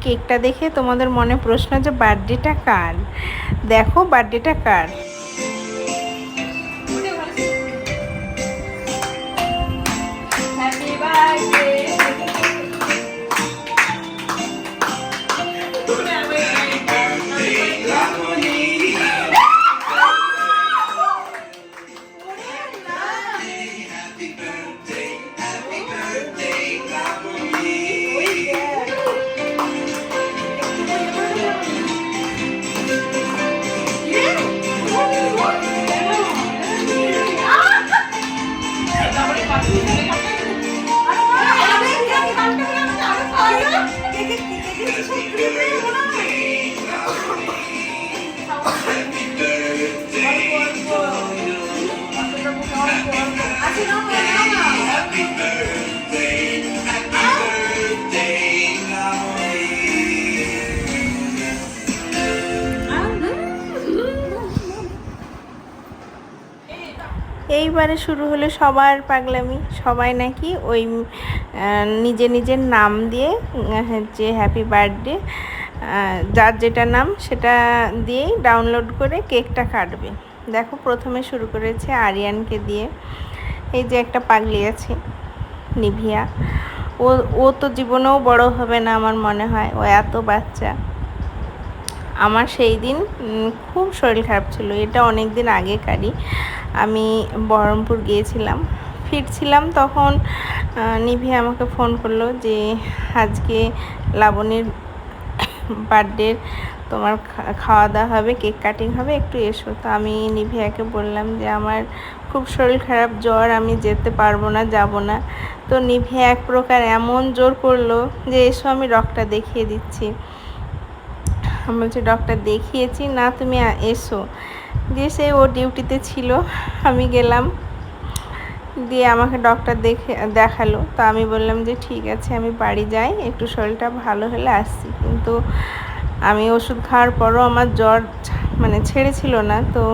কেকটা দেখে তোমাদের মনে প্রশ্ন যে বার্থডেটা কার? দেখো বার্থডেটা কার। এইবারে শুরু হলো সবার পাগলামি, সবাই নাকি ওই নিজে নিজের নাম দিয়ে হচ্ছে হ্যাপি বার্থডে যার যেটা নাম সেটা দিয়েই ডাউনলোড করে কেকটা কাটবে। দেখো প্রথমে শুরু করেছে আরিয়ানকে দিয়ে। এই যে একটা পাগলি আছে, নিভিয়া। ও ও তো জীবনেও বড় হবে না আমার মনে হয়, ও এত বাচ্চা। আমার সেই দিন খুব শরীর খারাপ ছিল। এটা অনেক দিন আগেকারই আমি বহরমপুর গিয়েছিলাম। ফিরছিলাম তখন নিভি আমাকে ফোন করল যে, আজকে লাবণীর বার্থডের তোমার খাওয়া দাওয়া হবে, কেক কাটিং হবে, একটু এসো। তো আমি নিভিয়াকে বললাম যে, আমার খুব শরীর খারাপ, জ্বর, আমি যেতে পারব না, যাব না। তো নিভিয়া এক প্রকার এমন জোর করল যে, এসো, আমি রকটা দেখিয়ে দিচ্ছি। আমি বলছি ডক্টর দেখিয়েছি, না তুমি এসো। দিয়ে সে ও ডিউটিতে ছিল। আমি গেলাম, দিয়ে আমাকে ডক্টর দেখে, দেখাল। তো আমি বললাম যে, ঠিক আছে, আমি বাড়ি যাই, একটু শরীরটা ভালো হলে আসছি। কিন্তু আমি ওষুধ খাওয়ার পরও আমার জ্বর মানে ছেড়েছিল না। তো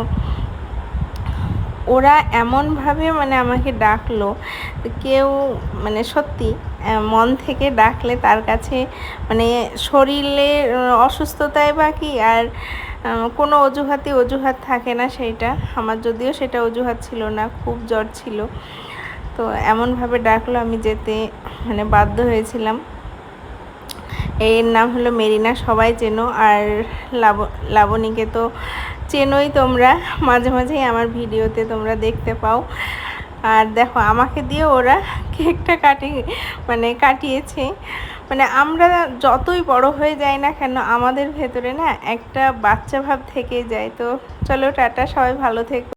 ওরা এমনভাবে মানে আমাকে ডাকলো কেউ মানে সত্যি মন থেকে ডাকলে তার কাছে মানে শরীরের আহ, অসুস্থতায় বা কি আর কোনো অজুহাতে অজুহাত থাকে না সেইটা। আমার যদিও সেটা অজুহাত ছিল না খুব জ্বর ছিল। তো এমনভাবে ডাকলো আমি যেতে মানে বাধ্য হয়েছিলাম। এর নাম হলো মেরিনা, সবাই চেনো আর লাব, লাবণীকে তো চেনোই তোমরা। মাঝে মাঝেই আমার ভিডিওতে তোমরা দেখতে পাও। আর দেখো, আমাকে দিয়ে ওরা কেকটা কাটি মানে কাটিয়েছে। মানে আমরা যতই বড় হয়ে যাই না কেন, আমাদের ভেতরে না একটা বাচ্চা ভাব থেকে যায়। তো চলো টাটা, সবাই ভালো থেকো।